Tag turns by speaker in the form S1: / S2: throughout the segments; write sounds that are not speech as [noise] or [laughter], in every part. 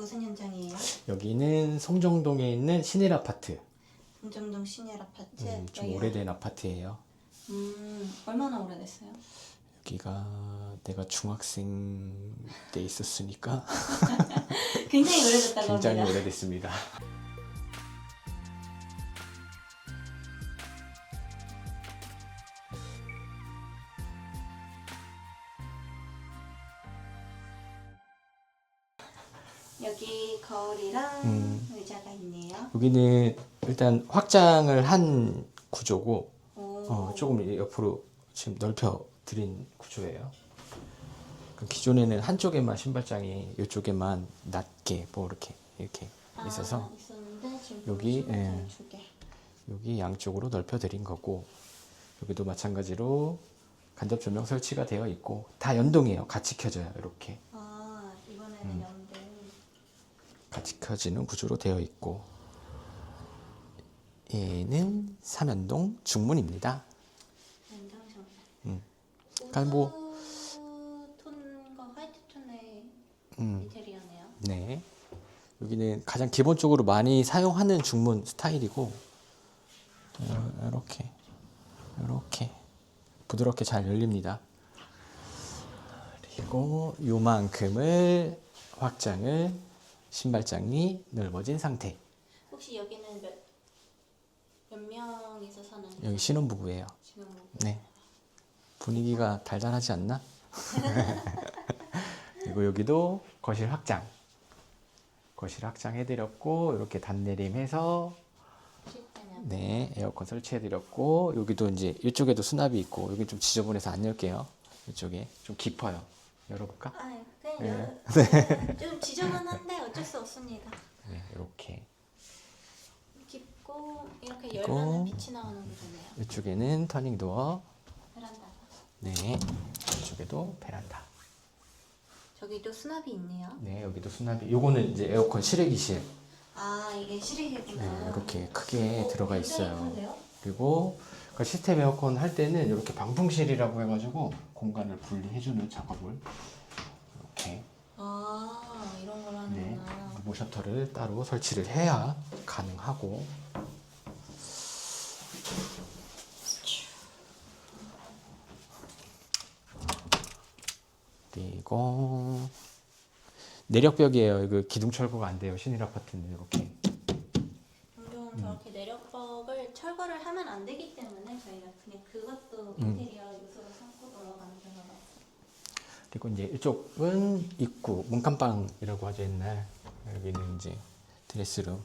S1: 무슨 현장이에요?
S2: 여기는 송정동에 있는 신일 아파트.
S1: 동정동 신일 아파트.
S2: 음, 좀
S1: 여기가-
S2: 오래된 아파트예요.
S1: 음, 얼마나 오래됐어요?
S2: 여기가 내가 중학생 때 있었으니까 [laughs]
S1: 굉장히 오래됐다고 [laughs]
S2: 굉장히
S1: 합니다.
S2: 오래됐습니다.
S1: 여기 거울이랑
S2: 음.
S1: 의자가 있네요.
S2: 여기는 일단 확장을 한 구조고
S1: 오.
S2: 어, 조금 옆으로 지금 넓혀 드린 구조예요. 그 기존에는 한쪽에만 신발장이 이쪽에만 낮게 뭐 이렇게 이렇게
S1: 아,
S2: 있어서 여기, 예. 여기 양쪽으로 넓혀 드린 거고 여기도 마찬가지로 간접 조명 설치가 되어 있고 다 연동해요. 같이 켜져요. 이렇게
S1: 아, 이번에는
S2: 음. 켜지는 구조로 되어 있고 얘는 삼연동 중문입니다. 음. 그러니까 뭐-
S1: 톤과 화이트 톤의
S2: 음.
S1: 인테리어네요.
S2: 네. 여기는 가장 기본적으로 많이 사용하는 중문 스타일이고 어, 이렇게 이렇게 부드럽게 잘 열립니다. 그리고 요만큼을 확장을 신발장이 넓어진 상태.
S1: 혹시 여기는 몇, 몇 명이서 사는
S2: 여기 신혼부부예요.
S1: 지금
S2: 네. 분위기가 달달하지 않나? [laughs] 그리고 여기도 거실 확장. 거실 확장 해드렸고 이렇게 단내림해서 네 에어컨 설치해드렸고 여기도 이제 이쪽에도 수납이 있고 여기 좀 지저분해서 안 열게요. 이쪽에 좀 깊어요. 열어볼까?
S1: 아, 그냥
S2: 네.
S1: 열어- [laughs] 좀 지저분한데 어쩔 수 없습니다.
S2: 네 이렇게
S1: 깊고 이렇게
S2: 그리고
S1: 열면 빛이 나오는 구조네요.
S2: 이쪽에는 터닝 도어.
S1: 베란다가.
S2: 네 이쪽에도 베란다.
S1: 저기도 수납이 있네요.
S2: 네 여기도 수납이. 요거는 이제 에어컨 실외기실.
S1: 아 이게 실외기구나.
S2: 네, 이렇게 크게 들어가
S1: 굉장히
S2: 있어요.
S1: 큰데요?
S2: 그리고 그 시스템 에어컨 할 때는 이렇게 방풍실이라고 해가지고 공간을 분리해주는 작업을 이렇게
S1: 아 이런 걸
S2: 네,
S1: 하는구나.
S2: 무브 셔터를 따로 설치를 해야 가능하고 그리고 내력벽이에요. 이거 기둥 철거가 안 돼요. 신일 아파트는 이렇게
S1: 종종
S2: 음.
S1: 저렇게 내력벽을 철거를 하면 안 되기 때문에 저희가 그냥 그것도
S2: 음.
S1: 인테리어 요소로 삼고 넘어가는 경우가 있어요.
S2: 그리고 이제 이쪽은 입구 문간방이라고 하죠 옛날 여기는 이제 드레스룸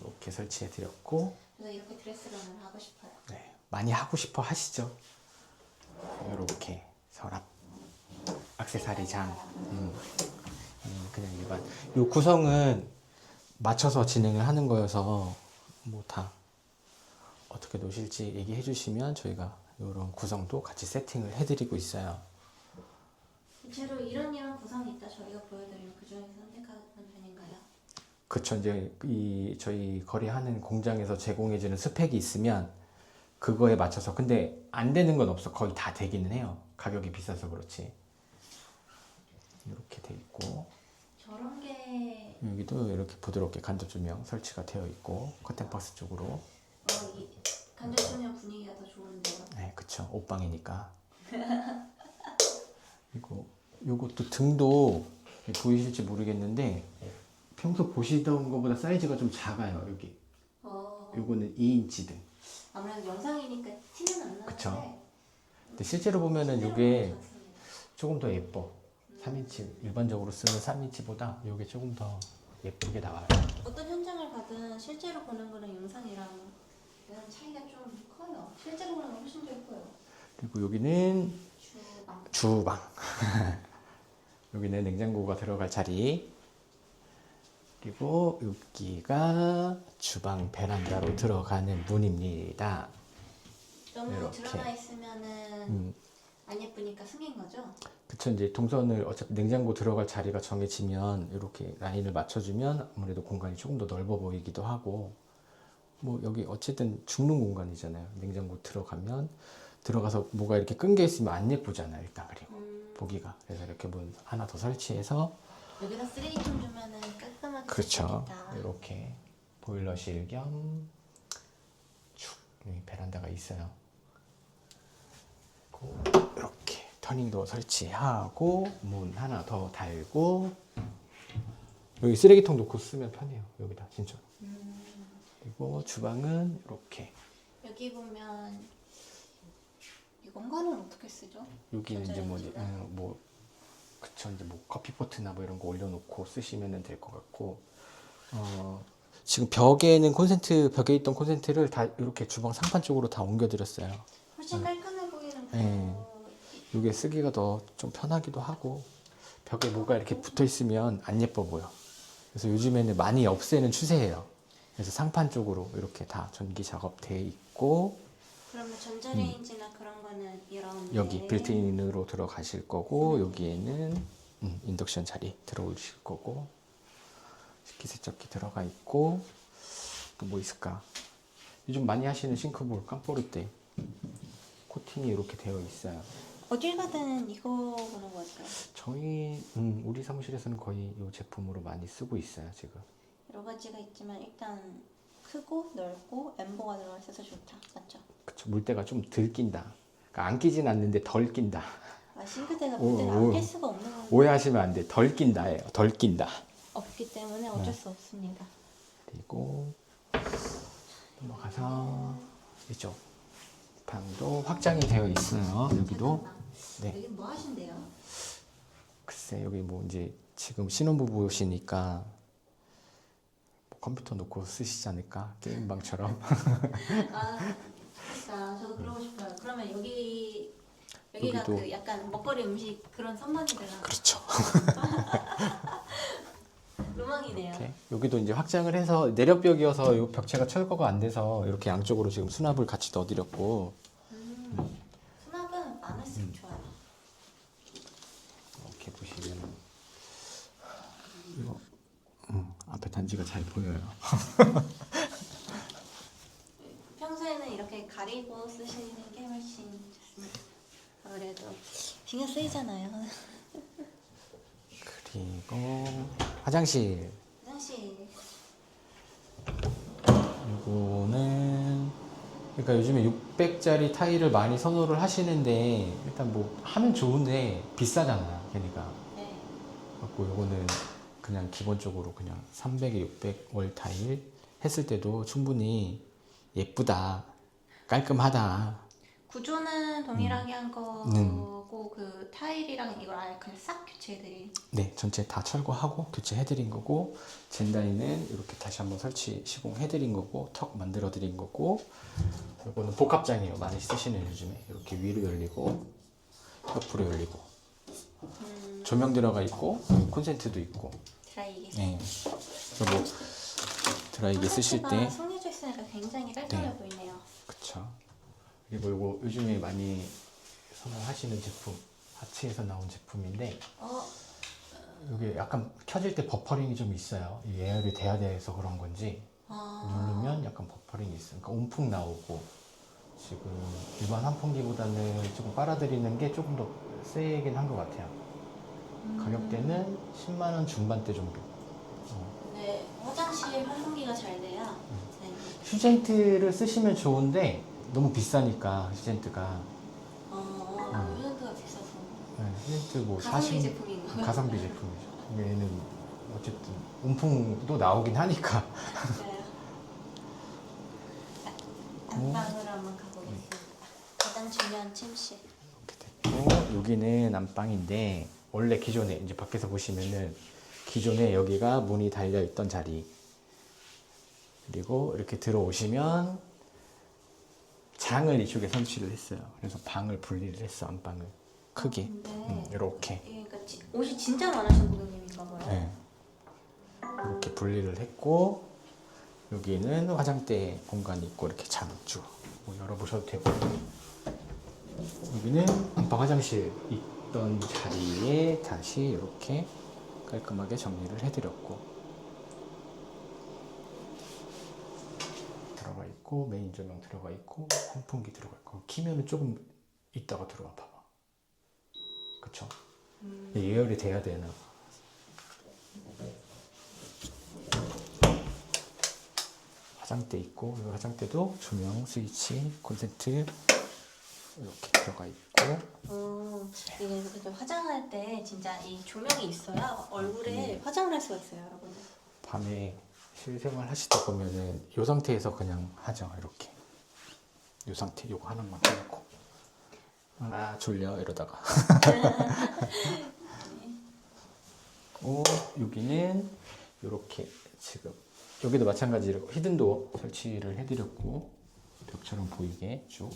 S2: 이렇게 설치해 드렸고
S1: 그래서 이렇게 드레스룸을 하고 싶어요.
S2: 네, 많이 하고 싶어 하시죠 이렇게 서랍 액세서리장 음, 음, 그냥 일반 요 구성은 맞춰서 진행을 하는 거여서 뭐 다 어떻게 놓으실지 얘기해 주시면 저희가 이런 구성도 같이 세팅을 해드리고 있어요.
S1: 대체로 이런 이런 구성이 있다 저희가 보여드리면 그 중에서?
S2: 그쵸 이제 이 저희 거래하는 공장에서 제공해주는 스펙이 있으면 그거에 맞춰서 근데 안 되는 건 없어. 거의 다 되기는 해요. 가격이 비싸서 그렇지. 이렇게 돼 있고.
S1: 저런 게
S2: 여기도 이렇게 부드럽게 간접 조명 설치가 되어 있고 커튼 박스 쪽으로.
S1: 어, 이 간접 조명 분위기가 더 좋은데요.
S2: 네 그쵸. 옷방이니까. [laughs] 그리고 요것도 등도 보이실지 모르겠는데 평소 보시던 것보다 사이즈가 좀 작아요 여기
S1: 어,
S2: 요거는 2인치 등
S1: 아무래도 영상이니까 티는 안 나는데
S2: 그쵸. 근데 실제로 보면은
S1: 실제로
S2: 요게
S1: 보면 좋습니다.
S2: 조금 더 예뻐. 3인치 일반적으로 쓰는 3인치보다 요게 조금 더 예쁘게 나와요.
S1: 어떤 현장을 가든 실제로 보는 거랑 영상이랑 이런 차이가 좀 커요. 실제로 보는 건 훨씬 더 예뻐요.
S2: 그리고 여기는
S1: 주방.
S2: 주방. [laughs] 여기는 냉장고가 들어갈 자리. 그리고 여기가 주방 베란다로 들어가는 문입니다.
S1: 너무
S2: 이렇게.
S1: 드러나 있으면은
S2: 음,
S1: 안 예쁘니까 숨긴 거죠?
S2: 그쵸 이제 동선을 어차피 냉장고 들어갈 자리가 정해지면 이렇게 라인을 맞춰주면 아무래도 공간이 조금 더 넓어 보이기도 하고 뭐 여기 어쨌든 죽는 공간이잖아요 냉장고 들어가면 들어가서 뭐가 이렇게 끈겨 있으면 안 예쁘잖아요 일단 그리고
S1: 음,
S2: 보기가 그래서 이렇게 문 하나 더 설치해서
S1: 여기다 쓰레기통 주면은 깔끔하게
S2: 그렇죠.
S1: 쓰겠다.
S2: 이렇게 보일러실 겸 쭉, 여기 베란다가 있어요. 이렇게 터닝도 설치하고 문 하나 더 달고 여기 쓰레기통 놓고 쓰면 편해요. 여기다 진짜.
S1: 음,
S2: 그리고 주방은 이렇게
S1: 여기 보면 이 공간은 어떻게 쓰죠?
S2: 여기는 이제 뭐,
S1: 전자레인지다.
S2: 음, 뭐 그쵸 이제 뭐 커피포트나 뭐 이런 거 올려놓고 쓰시면 될 것 같고 어, 지금 벽에는 콘센트 벽에 있던 콘센트를 다 이렇게 주방 상판 쪽으로 다 옮겨드렸어요.
S1: 훨씬 깔끔해 보이는
S2: 네.
S1: 그
S2: 이게 쓰기가 더 좀 편하기도 하고 벽에 뭐가 이렇게 붙어 있으면 안 예뻐 보여. 그래서 요즘에는 많이 없애는 추세예요. 그래서 상판 쪽으로 이렇게 다 전기 작업돼 있고
S1: 그러면 전자레인지나 그런 거는 이런
S2: 음. 여기 빌트인으로 들어가실 거고 여기에는 음, 인덕션 자리 들어오실 거고 식기세척기 들어가 있고 또 뭐 있을까? 요즘 많이 하시는 싱크볼 깜포르테 코팅이 이렇게 되어 있어요.
S1: 어딜 가든 이거 보는 거 같아요.
S2: 저희 음, 우리 사무실에서는 거의 이 제품으로 많이 쓰고 있어요 지금.
S1: 여러 가지가 있지만 일단 크고 넓고 엠보가 들어가 있어서 좋다. 맞죠?
S2: 물때가 좀 덜 낀다. 그러니까 안 끼진 않는데 덜 낀다.
S1: 아, 싱크대가
S2: 오,
S1: 물때를
S2: 오.
S1: 안낄 수가 없는 건
S2: 오해하시면 안 돼. 덜 낀다예요. 덜 낀다.
S1: 없기 때문에 어쩔 수 없습니다.
S2: 그리고 넘어가서 이쪽 방도 확장이 되어 있어요. 여기도. 네.
S1: 여기 뭐 하신대요?
S2: 글쎄 여기 뭐 이제 지금 신혼부부시니까 뭐 컴퓨터 놓고 쓰시지 않을까 게임방처럼 [laughs]
S1: 아, 진짜 저도 그러고 싶어요. 그러면 여기 여기가
S2: 여기도-
S1: 그 약간 먹거리 음식 그런 선반이 되나?
S2: 그렇죠. [laughs]
S1: 로망이네요.
S2: 이렇게 여기도 이제 확장을 해서 내력벽이어서 이 벽체가 철거가 안 돼서 이렇게 양쪽으로 지금 수납을 같이 넣어드렸고
S1: 음, 수납은 많을수록 좋아요.
S2: 이렇게 보시면 이거 음, 앞에 단지가 잘 보여요. [laughs]
S1: 평소에는 가리고 쓰시는 게 훨씬 좋습니다. 아무래도 신경 쓰이잖아요.
S2: 그리고 화장실
S1: 화장실
S2: 이거는 그러니까 요즘에 600짜리 타일을 많이 선호를 하시는데 일단 뭐 하면 좋은데 비싸잖아요 걔니까
S1: 네.
S2: 갖고 요거는 그냥 기본적으로 그냥 300에 600월 타일 했을 때도 충분히 예쁘다 깔끔하다
S1: 구조는 동일하게 한
S2: 음.
S1: 거고 그 타일이랑 이걸 아예 그냥 싹 교체해드린.
S2: 네 전체 다 철거하고 교체해드린 거고 젠다이는 이렇게 다시 한번 설치 시공해드린 거고 턱 만들어드린 거고 요거는 복합장이에요 많이 쓰시는 요즘에 이렇게 위로 열리고 옆으로 열리고
S1: 음,
S2: 조명 들어가 있고 콘센트도 있고
S1: 드라이기.
S2: 네뭐 드라이기 쓰실 때
S1: 송해져 있으니까 굉장히 깔끔해
S2: 네.
S1: 보이네요.
S2: 그쵸. 그리고 요거 요즘에 많이 선호하시는 제품 하츠에서 나온 제품인데
S1: 어,
S2: 이게 약간 켜질 때 버퍼링이 좀 있어요. 이 예열이 돼야 돼서 그런 건지
S1: 아,
S2: 누르면 약간 버퍼링이 있어요. 그러니까 온풍 나오고 지금 일반 환풍기보다는 조금 빨아들이는 게 조금 더 세긴 한 것 같아요.
S1: 음.
S2: 가격대는 10만 원 중반대 정도 어.
S1: 네, 화장실 환풍기가 잘 돼야.
S2: 음.
S1: 네.
S2: 휴젠트를 쓰시면 좋은데 너무 비싸니까 휴젠트가
S1: 어,
S2: 음.
S1: 유전도가 비싸서.
S2: 네, 휴젠트 뭐
S1: 가성비
S2: 40...
S1: 제품인가요?
S2: 가성비 제품이죠 얘는 어쨌든 온풍도 나오긴 하니까
S1: 네. 안방으로 한번 가보겠습니다. 가장 중요한 침실.
S2: 이렇게 됐고 여기는 안방인데 원래 기존에 이제 밖에서 보시면은 기존에 여기가 문이 달려 있던 자리 그리고 이렇게 들어오시면 장을 이쪽에 설치를 했어요. 그래서 방을 분리를 했어 안방을 크게
S1: 근데
S2: 음, 이렇게
S1: 그러니까 지- 옷이 진짜 많으신 고객님인가 봐요.
S2: 네. 이렇게 분리를 했고 여기는 화장대 공간이 있고 이렇게 장쭉 뭐 열어보셔도 되고 여기는 안방 화장실 있던 자리에 다시 이렇게 깔끔하게 정리를 해드렸고 있고 메인 조명 들어가 있고 환풍기 들어가 있고 키면은 조금 있다가 들어와 봐봐 그쵸?
S1: 음.
S2: 예열이 돼야 되나 화장대 있고 화장대도 조명 스위치 콘센트 이렇게 들어가 있고
S1: 어, 이게 그죠. 화장할 때 진짜 이 조명이 있어야 얼굴에
S2: 음.
S1: 화장을 할 수가 있어요, 여러분들.
S2: 밤에 실생활 하시다 보면은 이 상태에서 그냥 하죠 이렇게. 이 상태 요거 하나만 켜놓고. 아 졸려 이러다가. [laughs] 오 여기는 이렇게 지금. 여기도 마찬가지로 히든도어 설치를 해드렸고 벽처럼 보이게 쭉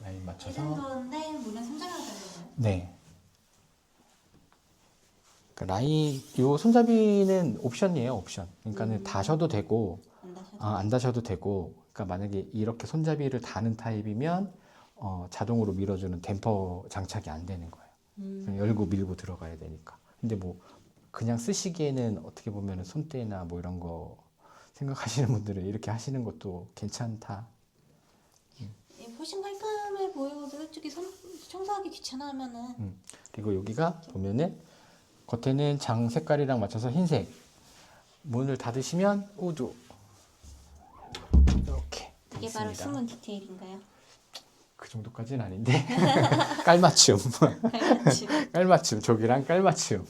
S2: 라인 맞춰서.
S1: 히든도어인데 문은 3장으로 달려요.
S2: 네. 그 라인 요 손잡이는 옵션이에요 옵션. 그러니까는
S1: 음.
S2: 다셔도 되고
S1: 안 다셔도.
S2: 아, 안 다셔도 되고. 그러니까 만약에 이렇게 손잡이를 다는 타입이면 어, 자동으로 밀어주는 댐퍼 장착이 안 되는 거예요.
S1: 음.
S2: 열고 밀고 들어가야 되니까. 근데 뭐 그냥 쓰시기에는 어떻게 보면 손대나 뭐 이런 거 생각하시는 분들은 이렇게 하시는 것도 괜찮다.
S1: 이 훨씬 깔끔해 보이고 솔직히 손, 청소하기 귀찮아하면은
S2: 그리고 여기가 보면은 겉에는 장 색깔이랑 맞춰서 흰색. 문을 닫으시면 우드 이렇게 돼
S1: 이게 바로
S2: 있습니다.
S1: 숨은 디테일인가요?
S2: 그 정도까지는 아닌데. [laughs] 깔맞춤. 깔맞춤. 저기랑 [laughs] 깔맞춤.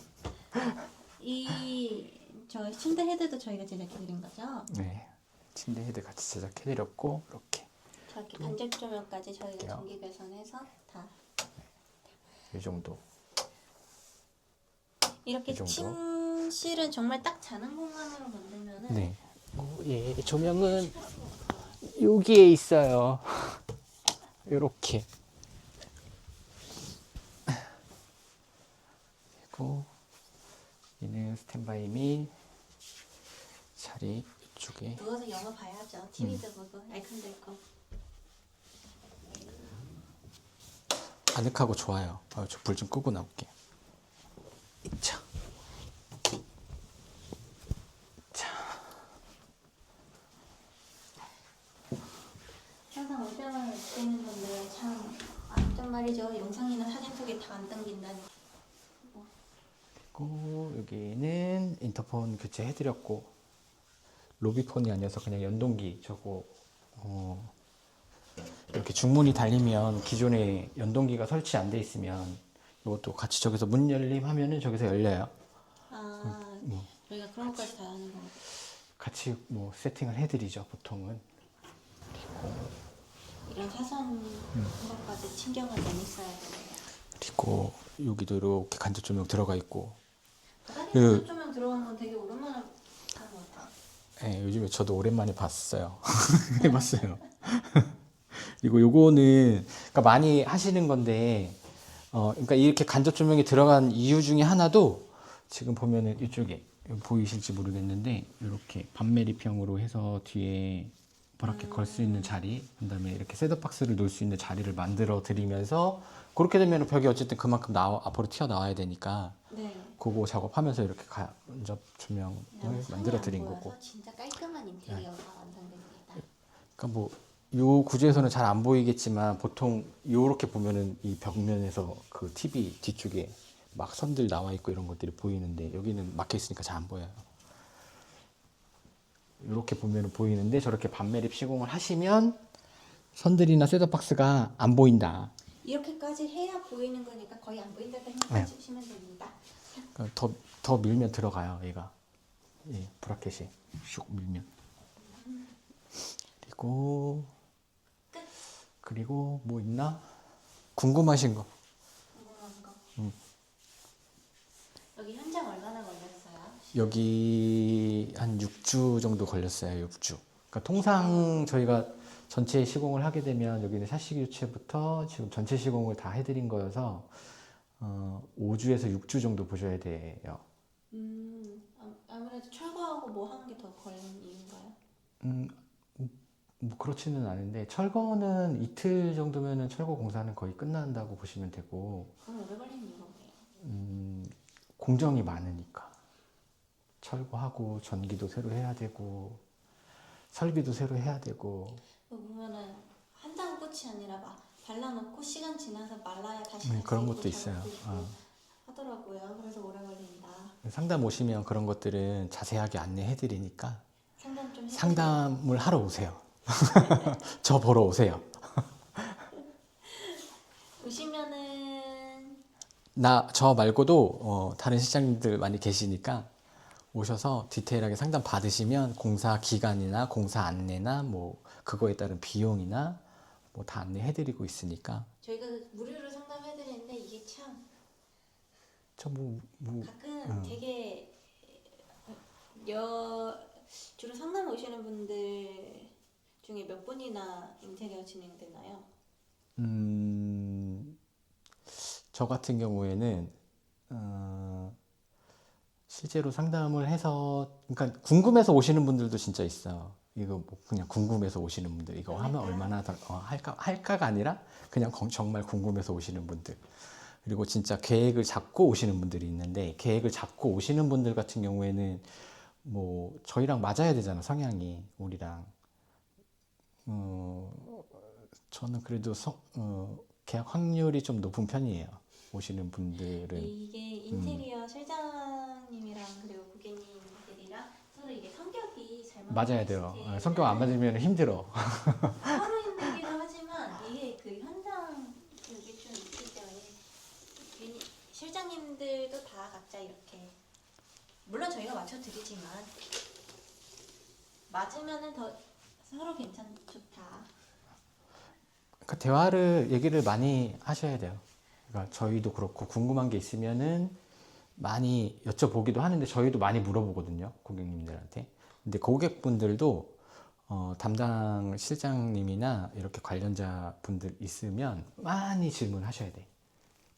S1: 이 저 침대 헤드도 저희가 제작해 드린 거죠.
S2: 네. 침대 헤드 같이 제작해 드렸고 이렇게
S1: 저렇게 간접 조명까지 저희가
S2: 할게요.
S1: 전기 배선해서 다
S2: 이 정도
S1: 이렇게
S2: 이 정도?
S1: 침실은 정말 딱 자는 공간으로 만들면은
S2: 네 어, 예, 조명은 여기에 있어요 [laughs] 이렇게 그리고 얘는 스탠바이 및 자리 이쪽에
S1: 누워서 영화 봐야죠. TV도 보고 아이콘 들고.
S2: 아늑하고 좋아요. 어, 저불 좀 끄고 나올게요. 자. 자.
S1: 항상 오자마자 느끼는 건데 참 완전 말이죠. 영상이나 사진 속에 다 안 담긴다니.
S2: 그리고 여기는 인터폰 교체해드렸고 로비폰이 아니어서 그냥 연동기 저거 어, 이렇게 중문이 달리면 기존에 연동기가 설치 안 돼 있으면 이것도 같이 저기서 문 열림 하면은 저기서 열려요.
S1: 아
S2: 뭐
S1: 저희가 그런 것까지 다 하는 거.
S2: 같이 뭐 세팅을 해드리죠 보통은.
S1: 이런 사소한 것까지 신경을 많이 써야 돼요.
S2: 그리고 여기도 이렇게 간접 조명 들어가 있고 그-
S1: 그... 조명 들어간 건 되게 오랜만에 한것 같아요.
S2: 네, 요즘에 저도 오랜만에 봤어요. [laughs] 해봤어요. [laughs] 그리고 요거는 그러니까 많이 하시는 건데, 어, 그러니까 이렇게 간접 조명이 들어간 이유 중에 하나도 지금 보면은 이쪽에 보이실지 모르겠는데 이렇게 반매립형으로 해서 뒤에 버렇게 걸 수 있는 자리, 그다음에 이렇게 셋업 박스를 놓을 수 있는 자리를 만들어 드리면서 그렇게 되면 벽이 어쨌든 그만큼 나와 앞으로 튀어 나와야 되니까
S1: 네.
S2: 그거 작업하면서 이렇게 간접 조명을 네, 만들어 드린
S1: 안
S2: 거고.
S1: 진짜 깔끔한 인테리어가 완성됩니다.
S2: 그러니까 뭐 요 구조에서는 잘 안 보이겠지만 보통 요렇게 보면은 이 벽면에서 그 TV 뒤쪽에 막 선들 나와 있고 이런 것들이 보이는데 여기는 막혀 있으니까 잘 안 보여요. 이렇게 보면은 보이는데 저렇게 반매립 시공을 하시면 선들이나 셋업 박스가 안 보인다.
S1: 이렇게까지 해야 보이는 거니까 거의 안 보인다고
S2: 네.
S1: 생각해 주시면 됩니다.
S2: 그러니까 더, 더 밀면 들어가요, 얘가. 예, 브라켓이 슉 밀면. 그리고,
S1: 끝.
S2: 그리고 뭐 있나? 궁금하신 거.
S1: 궁금한 거.
S2: 음.
S1: 여기 현장 얼마나 걸렸어요?
S2: 여기 한 6주 정도 걸렸어요, 6주. 그러니까 통상 저희가 전체 시공을 하게 되면 여기는 샤시 교체부터 지금 전체 시공을 다 해드린 거여서 어, 5주에서 6주 정도 보셔야 돼요.
S1: 음, 아- 아무래도 철거하고 뭐 하는 게 더 걸린 이유인가요?
S2: 음, 뭐 그렇지는 않은데 철거는 이틀 정도면은 철거 공사는 거의 끝난다고 보시면 되고
S1: 그럼 오래 걸리는 이유가 뭐예요?
S2: 음, 공정이 많으니까 철거하고 전기도 새로 해야 되고 설비도 새로 해야 되고
S1: 그 보면은 한장 끝이 아니라 막 발라놓고 시간 지나서 말라야 다시
S2: 네, 그런 것도 있어요. 어.
S1: 하더라고요. 그래서 오래 걸린다.
S2: 상담 오시면 그런 것들은 자세하게 안내해 드리니까
S1: 상담 좀
S2: 상담을 하러 오세요. 저 보러 오세요.
S1: 보시면은
S2: 나 저 말고도 어, 다른 실장님들 많이 계시니까 오셔서 디테일하게 상담 받으시면 공사 기간이나 공사 안내나 뭐 그거에 따른 비용이나 뭐 다 안내해드리고 있으니까
S1: 저희가 무료로 상담해드리는데 이게 참
S2: 저뭐 뭐,
S1: 가끔
S2: 음.
S1: 되게 여 주로 상담 오시는 분들 중에 몇 분이나 인테리어 진행되나요?
S2: 음, 저 같은 경우에는 어, 실제로 상담을 해서 그러니까 궁금해서 오시는 분들도 진짜 있어. 이거 뭐 그냥 궁금해서 오시는 분들. 이거 하면 얼마나 더 어, 할까 할까가 아니라 그냥 거- 정말 궁금해서 오시는 분들. 그리고 진짜 계획을 잡고 오시는 분들이 있는데 계획을 잡고 오시는 분들 같은 경우에는 뭐 저희랑 맞아야 되잖아 성향이. 우리랑 어, 저는 그래도 서, 어, 계약 확률이 좀 높은 편이에요. 오시는 분들은
S1: 이게 인테리어 실장님이랑 그리고 고객님들이랑 서로 이게 성격이 잘
S2: 맞아야 돼요.
S1: 때
S2: 어, 성격 안 맞으면 힘들어. [laughs]
S1: 서로 힘들기도 하지만 이게 그 현장 그게 좀 있기 때문에 괜히 실장님들도 다 각자 이렇게 물론 저희가 맞춰 드리지만 맞으면은 더 서로 괜찮 좋다.
S2: 그러니까 대화를 얘기를 많이 하셔야 돼요. 그러니까 저희도 그렇고 궁금한 게 있으면은 많이 여쭤보기도 하는데 저희도 많이 물어보거든요. 고객님들한테. 근데 고객분들도 어, 담당 실장님이나 이렇게 관련자 분들 있으면 많이 질문하셔야 돼.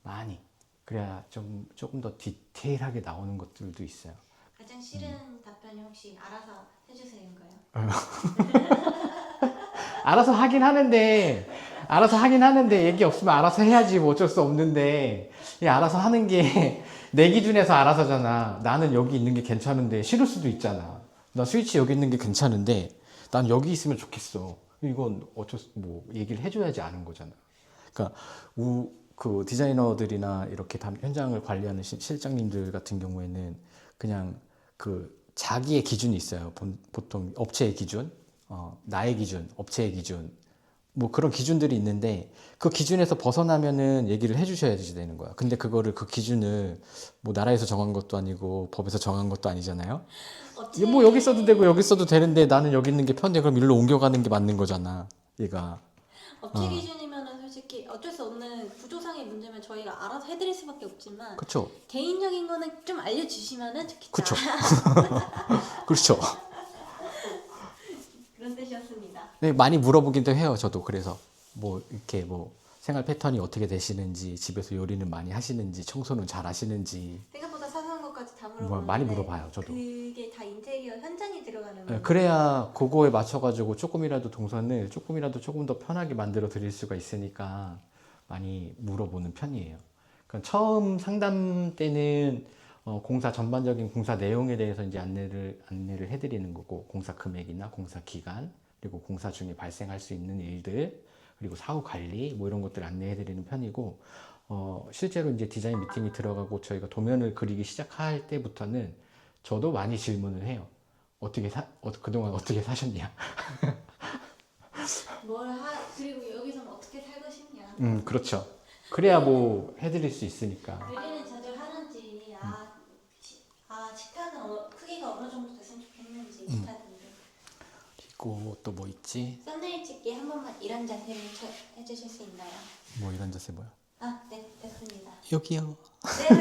S2: 많이. 그래야 좀 조금 더 디테일하게 나오는 것들도 있어요.
S1: 가장 싫은 답변이 혹시 알아서 해주세요인가요? [laughs]
S2: 알아서 하긴 하는데 알아서 하긴 하는데 얘기 없으면 알아서 해야지 뭐 어쩔 수 없는데. 이 알아서 하는 게 내 기준에서 알아서잖아. 나는 여기 있는 게 괜찮은데 싫을 수도 있잖아. 나 스위치 여기 있는 게 괜찮은데 난 여기 있으면 좋겠어. 이건 어쩔 수 뭐 얘기를 해줘야지 아는 거잖아. 그러니까 우, 그 디자이너들이나 이렇게 담- 현장을 관리하는 시- 실장님들 같은 경우에는 그냥 그 자기의 기준이 있어요. 본- 보통 업체의 기준, 어, 나의 기준, 업체의 기준, 뭐 그런 기준들이 있는데 그 기준에서 벗어나면은 얘기를 해주셔야 되는 거야. 근데 그거를 그 기준을 뭐 나라에서 정한 것도 아니고 법에서 정한 것도 아니잖아요.
S1: 어째
S2: 뭐 여기 써도 되고 여기 써도 되는데 나는 여기 있는 게 편해. 그럼 일로 옮겨가는 게 맞는 거잖아. 얘가.
S1: 업체
S2: 어.
S1: 기준이면은 솔직히 어쩔 수 없는 구조상의 문제면 저희가 알아서 해드릴 수밖에 없지만
S2: 그렇죠.
S1: 개인적인 거는 좀 알려주시면은 좋겠다.
S2: 그쵸. [laughs] 그렇죠.
S1: 그런 뜻이었습니다.
S2: 네, 많이 물어보기도 해요. 저도 그래서 뭐 이렇게 뭐 생활 패턴이 어떻게 되시는지, 집에서 요리는 많이 하시는지, 청소는 잘 하시는지
S1: 생각보다 사소한 것까지 다 물어보는데
S2: 뭐 많이 물어봐요. 저도.
S1: 그게 다 인테리어 현장이 들어가는
S2: 네,
S1: 거예요.
S2: 그래야 그거에 맞춰가지고 조금이라도 동선을 조금이라도 조금 더 편하게 만들어 드릴 수가 있으니까 많이 물어보는 편이에요. 그러니까 처음 상담 때는 어, 공사 전반적인 공사 내용에 대해서 이제 안내를 안내를 해드리는 거고 공사 금액이나 공사 기간 그리고 공사 중에 발생할 수 있는 일들 그리고 사후 관리 뭐 이런 것들 안내해 드리는 편이고 어, 실제로 이제 디자인 미팅이 들어가고 저희가 도면을 그리기 시작할 때부터는 저도 많이 질문을 해요. 어떻게 사, 어, 그동안 어떻게 사셨냐? [laughs]
S1: 뭘 하, 그리고 여기서는 어떻게 살고 싶냐.
S2: 음, 그렇죠. 그래야 뭐 해드릴 수 있으니까.
S1: 관리는 자주 하는지, 아, 시- 아 식탁은 어, 크기가 어느 정도 됐으면 좋겠는지,
S2: 음.
S1: 식탁인데.
S2: 그리고 또 뭐 있지?
S1: 썸네일 찍기 한 번만 이런 자세를 쳐- 해주실 수 있나요?
S2: 뭐 이런 자세 뭐야?
S1: 아, 네, 됐습니다.
S2: 여기요.
S1: 네,